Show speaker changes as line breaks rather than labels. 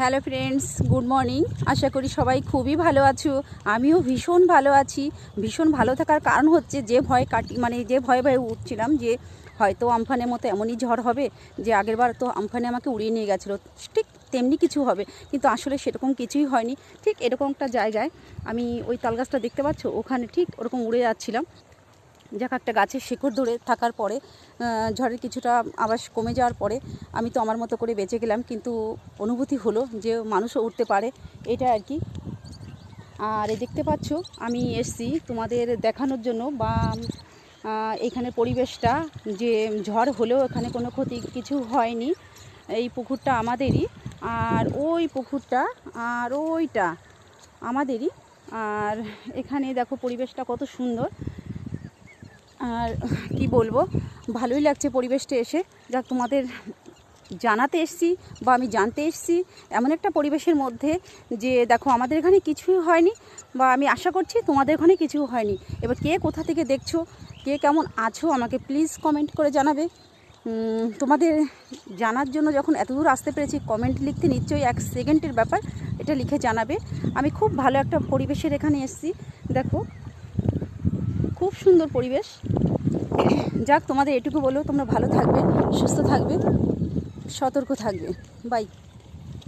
Hello friends, good morning. আশা করি সবাই খুবই ভালো আছো। আমিও ভীষণ ভালো আছি। ভীষণ ভালো থাকার কারণ হচ্ছে যে ভয় কাটি মানে যে ভয়ে ভয়ে উঠছিলাম যে হয়তো আমফানের মতো এমনই ঝড় হবে যে আগেরবার তো আমফানে আমাকে উড়িয়ে নিয়ে গেছিল। ঠিক তেমনি কিছু হবে, কিন্তু আসলে সেরকম কিছুই হয়নি। ঠিক এরকম একটা জায়গায় আমি ওই তালগাছটা দেখতে পাচ্ছ? ওখানে ঠিক ওরকম উড়ে যাচ্ছিলাম। যাক, একটা গাছের শেকড় ধরে থাকার পরে ঝড়ের কিছুটা আবাস কমে যাওয়ার পরে আমি তো আমার মতো করে বেঁচে গেলাম, কিন্তু অনুভূতি হলো যে মানুষও উঠতে পারে, এটা আর কি। আর দেখতে পাচ্ছ, আমি এসছি তোমাদের দেখানোর জন্য বা এইখানের পরিবেশটা, যে ঝড় হলেও এখানে কোনো ক্ষতি কিছু হয়নি, এই পুকুরটা আমাদেরই, আর ওই পুকুরটা, আর ওইটা আমাদেরই, আর এখানে দেখো পরিবেশটা কত সুন্দর। আর কি বলব, ভালোই লাগছে পরিবেশটা এসে। যা তোমাদের জানাতে এসছি বা আমি জানতে এসছি এমন একটা পরিবেশের মধ্যে যে, দেখো, আমাদের এখানে কিছুই হয়নি বা আমি আশা করছি তোমাদের ওখানে কিছু হয়নি। এবার কে কোথা থেকে দেখছ, কে কেমন আছো, আমাকে প্লিজ কমেন্ট করে জানাবে। তোমাদের জানার জন্য যখন এত দূর আসতে পেরেছি কমেন্ট লিখতে নিশ্চয়ই এক সেকেন্ডের ব্যাপার, এটা লিখে জানাবে। আমি খুব ভালো একটা পরিবেশের এখানে এসছি। দেখো খুব সুন্দর পরিবেশ। যাক, তোমাদের এটুকু বলেও তোমরা ভালো থাকবে, সুস্থ থাকবে, সতর্ক থাকবে। বাই